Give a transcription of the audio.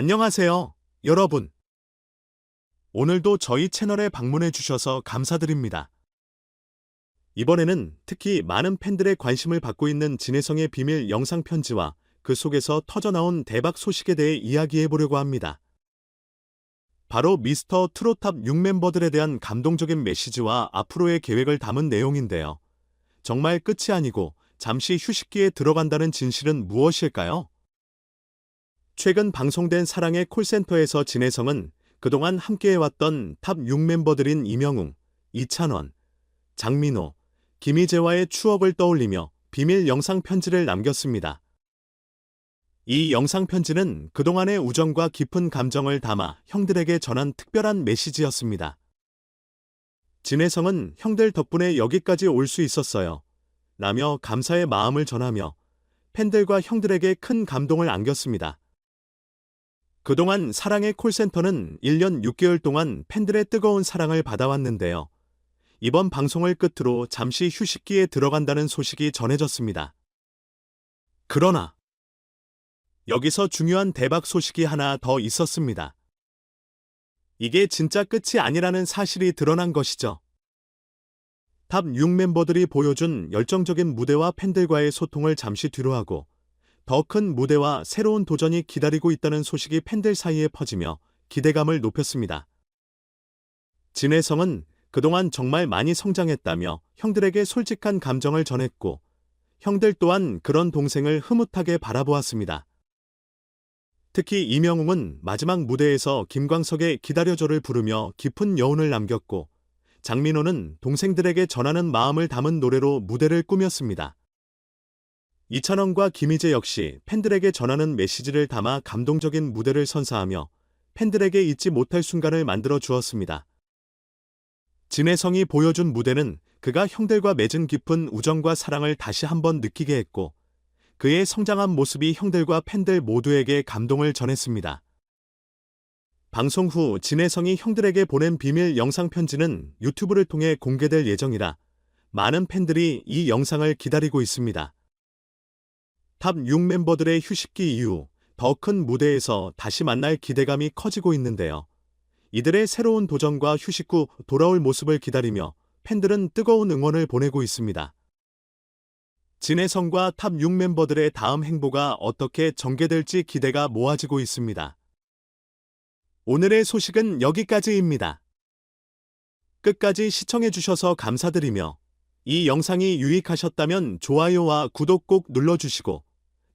안녕하세요, 여러분. 오늘도 저희 채널에 방문해 주셔서 감사드립니다. 이번에는 특히 많은 팬들의 관심을 받고 있는 진혜성의 비밀 영상 편지와 그 속에서 터져나온 대박 소식에 대해 이야기해 보려고 합니다. 바로 미스터 트롯탑 6 멤버들에 대한 감동적인 메시지와 앞으로의 계획을 담은 내용인데요. 정말 끝이 아니고 잠시 휴식기에 들어간다는 진실은 무엇일까요? 최근 방송된 사랑의 콜센터에서 진혜성은 그동안 함께해왔던 탑 6멤버들인 이명웅, 이찬원, 장민호, 김희재와의 추억을 떠올리며 비밀 영상 편지를 남겼습니다. 이 영상 편지는 그동안의 우정과 깊은 감정을 담아 형들에게 전한 특별한 메시지였습니다. 진혜성은 형들 덕분에 여기까지 올 수 있었어요. 라며 감사의 마음을 전하며 팬들과 형들에게 큰 감동을 안겼습니다. 그동안 사랑의 콜센터는 1년 6개월 동안 팬들의 뜨거운 사랑을 받아왔는데요. 이번 방송을 끝으로 잠시 휴식기에 들어간다는 소식이 전해졌습니다. 그러나 여기서 중요한 대박 소식이 하나 더 있었습니다. 이게 진짜 끝이 아니라는 사실이 드러난 것이죠. 탑 6 멤버들이 보여준 열정적인 무대와 팬들과의 소통을 잠시 뒤로 하고 더 큰 무대와 새로운 도전이 기다리고 있다는 소식이 팬들 사이에 퍼지며 기대감을 높였습니다. 진혜성은 그동안 정말 많이 성장했다며 형들에게 솔직한 감정을 전했고 형들 또한 그런 동생을 흐뭇하게 바라보았습니다. 특히 이명웅은 마지막 무대에서 김광석의 기다려줘를 부르며 깊은 여운을 남겼고 장민호는 동생들에게 전하는 마음을 담은 노래로 무대를 꾸몄습니다. 이찬원과 김희재 역시 팬들에게 전하는 메시지를 담아 감동적인 무대를 선사하며 팬들에게 잊지 못할 순간을 만들어 주었습니다. 진혜성이 보여준 무대는 그가 형들과 맺은 깊은 우정과 사랑을 다시 한번 느끼게 했고 그의 성장한 모습이 형들과 팬들 모두에게 감동을 전했습니다. 방송 후 진혜성이 형들에게 보낸 비밀 영상 편지는 유튜브를 통해 공개될 예정이라 많은 팬들이 이 영상을 기다리고 있습니다. 탑 6 멤버들의 휴식기 이후 더 큰 무대에서 다시 만날 기대감이 커지고 있는데요. 이들의 새로운 도전과 휴식 후 돌아올 모습을 기다리며 팬들은 뜨거운 응원을 보내고 있습니다. 진혜성과 탑 6 멤버들의 다음 행보가 어떻게 전개될지 기대가 모아지고 있습니다. 오늘의 소식은 여기까지입니다. 끝까지 시청해주셔서 감사드리며 이 영상이 유익하셨다면 좋아요와 구독 꼭 눌러주시고